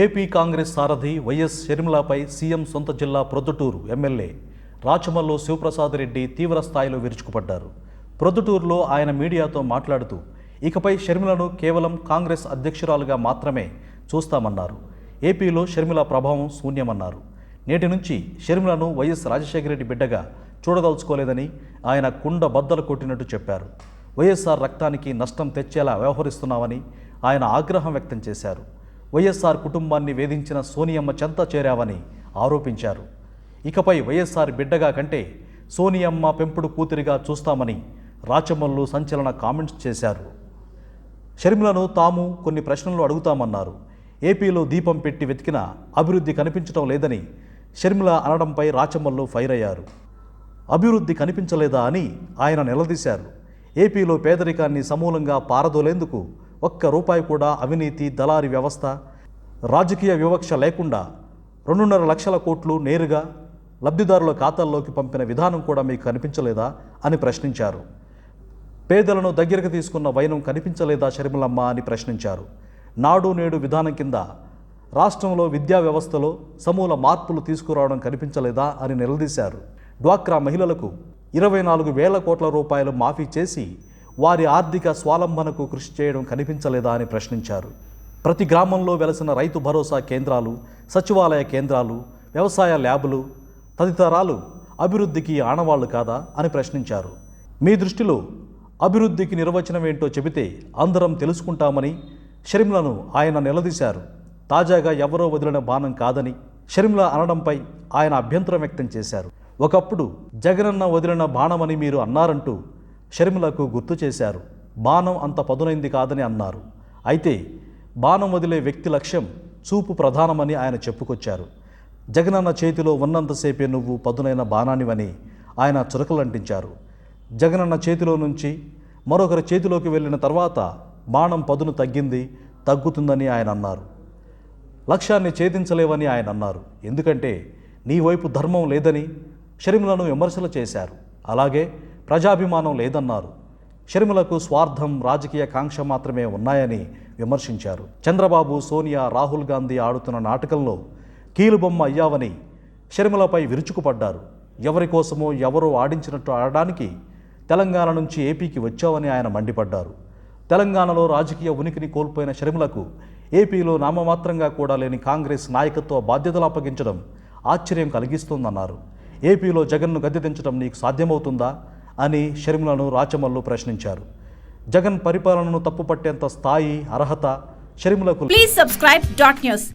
AP Congress సారథి YS షర్మిలాపై CM సొంత జిల్లా ప్రొద్దుటూరు ఎమ్మెల్యే రాచమల్లు శివప్రసాద్ రెడ్డి తీవ్ర స్థాయిలో విరుచుకుపడ్డారు. ప్రొద్దుటూరులో ఆయన మీడియాతో మాట్లాడుతూ ఇకపై షర్మిలను కేవలం కాంగ్రెస్ అధ్యక్షురాలుగా మాత్రమే చూస్తామన్నారు. ఏపీలో షర్మిల ప్రభావం శూన్యమన్నారు. నేటి నుంచి షర్మిలను వైఎస్ రాజశేఖర రెడ్డి బిడ్డగా చూడదలుచుకోలేదని ఆయన కుండ బద్దలు కొట్టినట్టు చెప్పారు. వైఎస్ఆర్ రక్తానికి నష్టం తెచ్చేలా వ్యవహరిస్తున్నామని ఆయన ఆగ్రహం వ్యక్తం చేశారు. వైఎస్ఆర్ కుటుంబాన్ని వేధించిన సోనియమ్మ చెంత చేరావని ఆరోపించారు. ఇకపై వైఎస్ఆర్ బిడ్డగా కంటే సోనియమ్మ పెంపుడు కూతురిగా చూస్తామని రాచమల్లు సంచలన కామెంట్స్ చేశారు. షర్మిలను తాము కొన్ని ప్రశ్నలు అడుగుతామన్నారు. ఏపీలో దీపం పెట్టి వెతికిన అభివృద్ధి కనిపించడం లేదని షర్మిల అనడంపై రాచమల్లు ఫైర్ అయ్యారు. అభివృద్ధి కనిపించలేదా అని ఆయన నిలదీశారు. ఏపీలో పేదరికాన్ని సమూలంగా పారదోలేందుకు ఒక్క రూపాయి కూడా అవినీతి దళారి వ్యవస్థ రాజకీయ వివక్ష లేకుండా రెండున్నర లక్షల కోట్లు నేరుగా లబ్ధిదారుల ఖాతాల్లోకి పంపిన విధానం కూడా మీకు కనిపించలేదా అని ప్రశ్నించారు. పేదలను దగ్గరకు తీసుకున్న వైనం కనిపించలేదా షర్మిలమ్మ అని ప్రశ్నించారు. నాడు నేడు విధానం కింద రాష్ట్రంలో విద్యా వ్యవస్థలో సమూల మార్పులు తీసుకురావడం కనిపించలేదా అని నిలదీశారు. డ్వాక్రా మహిళలకు ఇరవై నాలుగు వేల కోట్ల రూపాయలు మాఫీ చేసి వారి ఆర్థిక స్వాలంబనకు కృషి చేయడం కనిపించలేదా అని ప్రశ్నించారు. ప్రతి గ్రామంలో వెలసిన రైతు భరోసా కేంద్రాలు సచివాలయ కేంద్రాలు వ్యవసాయ ల్యాబులు తదితరాలు అభివృద్ధికి ఆనవాళ్ళు కాదా అని ప్రశ్నించారు. మీ దృష్టిలో అభివృద్ధికి నిర్వచనం ఏంటో చెబితే అందరం తెలుసుకుంటామని షర్మిలను ఆయన నిలదీశారు. తాజాగా ఎవరో వదిలిన బాణం కాదని షర్మిల అనడంపై ఆయన అభ్యంతరం వ్యక్తం చేశారు. ఒకప్పుడు జగనన్న వదిలిన బాణమని మీరు అన్నారంటూ షర్మిలకు గుర్తు చేశారు. బాణం అంత పదునైంది కాదని అన్నారు. అయితే బాణం వదిలే వ్యక్తి లక్ష్యం చూపు ప్రధానమని ఆయన చెప్పుకొచ్చారు. జగనన్న చేతిలో ఉన్నంతసేపే నువ్వు పదునైన బాణానివని ఆయన చురకలంటించారు. జగనన్న చేతిలో నుంచి మరొకరి చేతిలోకి వెళ్ళిన తర్వాత బాణం పదును తగ్గింది తగ్గుతుందని ఆయన అన్నారు. లక్ష్యాన్ని ఛేదించలేవని ఆయన అన్నారు. ఎందుకంటే నీ వైపు ధర్మం లేదని షరిములను విమర్శలు చేశారు. అలాగే ప్రజాభిమానం లేదన్నారు. షర్మిలకు స్వార్థం రాజకీయ కాంక్ష మాత్రమే ఉన్నాయని విమర్శించారు. చంద్రబాబు సోనియా రాహుల్ గాంధీ ఆడుతున్న నాటకంలో కీలుబొమ్మ అయ్యావని షర్మిలపై విరుచుకుపడ్డారు. ఎవరి కోసమో ఎవరో ఆడించినట్టు ఆడడానికి తెలంగాణ నుంచి ఏపీకి వచ్చావని ఆయన మండిపడ్డారు. తెలంగాణలో రాజకీయ ఉనికిని కోల్పోయిన షర్మిలకు ఏపీలో నామమాత్రంగా కూడా లేని కాంగ్రెస్ నాయకత్వ బాధ్యతలు అప్పగించడం ఆశ్చర్యం కలిగిస్తోందన్నారు. ఏపీలో జగన్ను గద్దెదించడం నీకు సాధ్యమవుతుందా? అని షర్మిలను రాచమల్లు ప్రశ్నించారు. జగన్ పరిపాలనను తప్పుపట్టేంత స్థాయి అర్హత షర్మిలకు ప్లీజ్ సబ్స్క్రైబ్ డాట్ న్యూస్